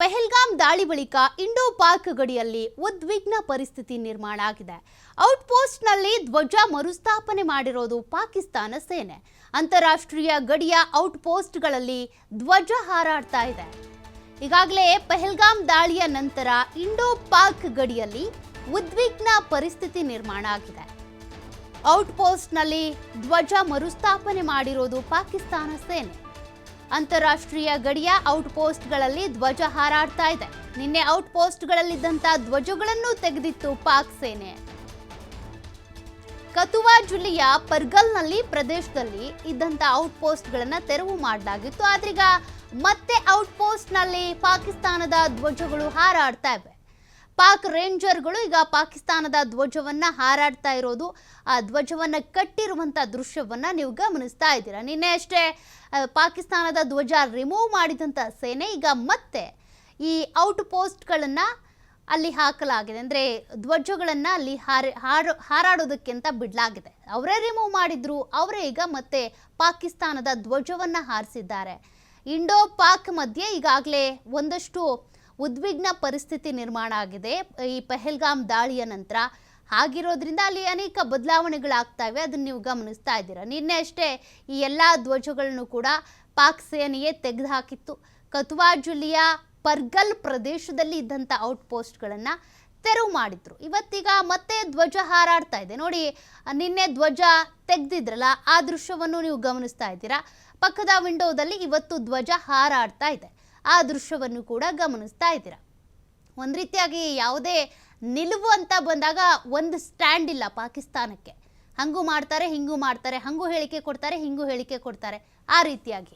ಪೆಹಲ್ಗಾಮ್ ದಾಳಿ ಬಳಿಕ ಇಂಡೋ ಪಾಕ್ ಗಡಿಯಲ್ಲಿ ಉದ್ವಿಗ್ನ ಪರಿಸ್ಥಿತಿ ನಿರ್ಮಾಣ ಆಗಿದೆ. ಔಟ್ಪೋಸ್ಟ್ನಲ್ಲಿ ಧ್ವಜ ಮರುಸ್ಥಾಪನೆ ಮಾಡಿರೋದು ಪಾಕಿಸ್ತಾನ ಸೇನೆ. ಅಂತಾರಾಷ್ಟ್ರೀಯ ಗಡಿಯ ಔಟ್ಪೋಸ್ಟ್ಗಳಲ್ಲಿ ಧ್ವಜ ಹಾರಾಡ್ತಾ ಇದೆ. ಈಗಾಗಲೇ ಪೆಹಲ್ಗಾಮ್ ದಾಳಿಯ ನಂತರ ಇಂಡೋ ಪಾಕ್ ಗಡಿಯಲ್ಲಿ ಉದ್ವಿಗ್ನ ಪರಿಸ್ಥಿತಿ ನಿರ್ಮಾಣ ಆಗಿದೆ. ಔಟ್ಪೋಸ್ಟ್ನಲ್ಲಿ ಧ್ವಜ ಮರುಸ್ಥಾಪನೆ ಮಾಡಿರೋದು ಪಾಕಿಸ್ತಾನ ಸೇನೆ. ಅಂತಾರಾಷ್ಟ್ರೀಯ ಗಡಿಯ ಔಟ್ಪೋಸ್ಟ್ಗಳಲ್ಲಿ ಧ್ವಜ ಹಾರಾಡ್ತಾ ಇದೆ. ನಿನ್ನೆ ಔಟ್ಪೋಸ್ಟ್ಗಳಲ್ಲಿದ್ದಂಥ ಧ್ವಜಗಳನ್ನು ತೆಗೆದಿತ್ತು ಪಾಕ್ ಸೇನೆ. ಕತುವಾ ಜಿಲ್ಲೆಯ ಪರ್ಗಲ್ನಲ್ಲಿ ಪ್ರದೇಶದಲ್ಲಿ ಇದ್ದಂಥ ಔಟ್ಪೋಸ್ಟ್ಗಳನ್ನು ತೆರವು ಮಾಡಲಾಗಿತ್ತು ಆದ್ರೀಗ ಮತ್ತೆ ಔಟ್ಪೋಸ್ಟ್ನಲ್ಲಿ ಪಾಕಿಸ್ತಾನದ ಧ್ವಜಗಳು ಹಾರಾಡ್ತಾ ಇವೆ. ಪಾಕ್ ರೇಂಜರ್ಗಳು ಈಗ ಪಾಕಿಸ್ತಾನದ ಧ್ವಜವನ್ನ ಹಾರಾಡ್ತಾ ಇರೋದು, ಆ ಧ್ವಜವನ್ನ ಕಟ್ಟಿರುವಂತ ದೃಶ್ಯವನ್ನ ನೀವು ಗಮನಿಸ್ತಾ ಇದ್ದೀರಾ? ನಿನ್ನೆ ಅಷ್ಟೇ ಪಾಕಿಸ್ತಾನದ ಧ್ವಜ ರಿಮೂವ್ ಮಾಡಿದಂತ ಸೇನೆ ಈಗ ಮತ್ತೆ ಈ ಔಟ್ ಪೋಸ್ಟ್ಗಳನ್ನು ಅಲ್ಲಿ ಹಾಕಲಾಗಿದೆ. ಅಂದರೆ ಧ್ವಜಗಳನ್ನು ಅಲ್ಲಿ ಹಾರಿ, ಹಾರು, ಹಾರಾಡೋದಕ್ಕೆ ಅಂತ ಬಿಡಲಾಗಿದೆ. ಅವರೇ ರಿಮೂವ್ ಮಾಡಿದ್ರು, ಅವರೇ ಈಗ ಮತ್ತೆ ಪಾಕಿಸ್ತಾನದ ಧ್ವಜವನ್ನು ಹಾರಿಸಿದ್ದಾರೆ. ಇಂಡೋ ಪಾಕ್ ಮಧ್ಯೆ ಈಗಾಗಲೇ ಒಂದಷ್ಟು ಉದ್ವಿಗ್ನ ಪರಿಸ್ಥಿತಿ ನಿರ್ಮಾಣ ಆಗಿದೆ. ಈ ಪೆಹಲ್ಗಾಮ್ ದಾಳಿಯ ನಂತರ ಆಗಿರೋದ್ರಿಂದ ಅಲ್ಲಿ ಅನೇಕ ಬದಲಾವಣೆಗಳಾಗ್ತಾ ಇವೆ ಅದನ್ನು ನೀವು ಗಮನಿಸ್ತಾ ಇದ್ದೀರಾ. ನಿನ್ನೆ ಅಷ್ಟೇ ಈ ಎಲ್ಲ ಧ್ವಜಗಳನ್ನು ಕೂಡ ಪಾಕ್ ಸೇನೆಯೇ ತೆಗೆದುಹಾಕಿತ್ತು. ಕತುವಾ ಜಿಲ್ಲೆಯ ಪರ್ಗಲ್ ಪ್ರದೇಶದಲ್ಲಿ ಇದ್ದಂಥ ಔಟ್ಪೋಸ್ಟ್ಗಳನ್ನು ತೆರವು ಮಾಡಿದ್ರು. ಇವತ್ತೀಗ ಮತ್ತೆ ಧ್ವಜ ಹಾರಾಡ್ತಾ ಇದೆ. ನೋಡಿ, ನಿನ್ನೆ ಧ್ವಜ ತೆಗೆದಿದ್ರಲ್ಲ, ಆ ದೃಶ್ಯವನ್ನು ನೀವು ಗಮನಿಸ್ತಾ ಇದ್ದೀರಾ. ಪಕ್ಕದ ವಿಂಡೋದಲ್ಲಿ ಇವತ್ತು ಧ್ವಜ ಹಾರಾಡ್ತಾ ಇದೆ. ಆ ದೃಶ್ಯವನ್ನು ಕೂಡ ಗಮನಿಸ್ತಾ ಇದ್ದೀರಾ? ಒಂದು ರೀತಿಯಾಗಿ ಯಾವುದೇ ನಿಲುವು ಅಂತ ಬಂದಾಗ ಒಂದು ಸ್ಟ್ಯಾಂಡ್ ಇಲ್ಲ ಪಾಕಿಸ್ತಾನಕ್ಕೆ. ಹಂಗೂ ಮಾಡ್ತಾರೆ, ಹಿಂಗೂ ಮಾಡ್ತಾರೆ, ಹಂಗೂ ಹೇಳಿಕೆ ಕೊಡ್ತಾರೆ, ಹಿಂಗೂ ಹೇಳಿಕೆ ಕೊಡ್ತಾರೆ. ಆ ರೀತಿಯಾಗಿ.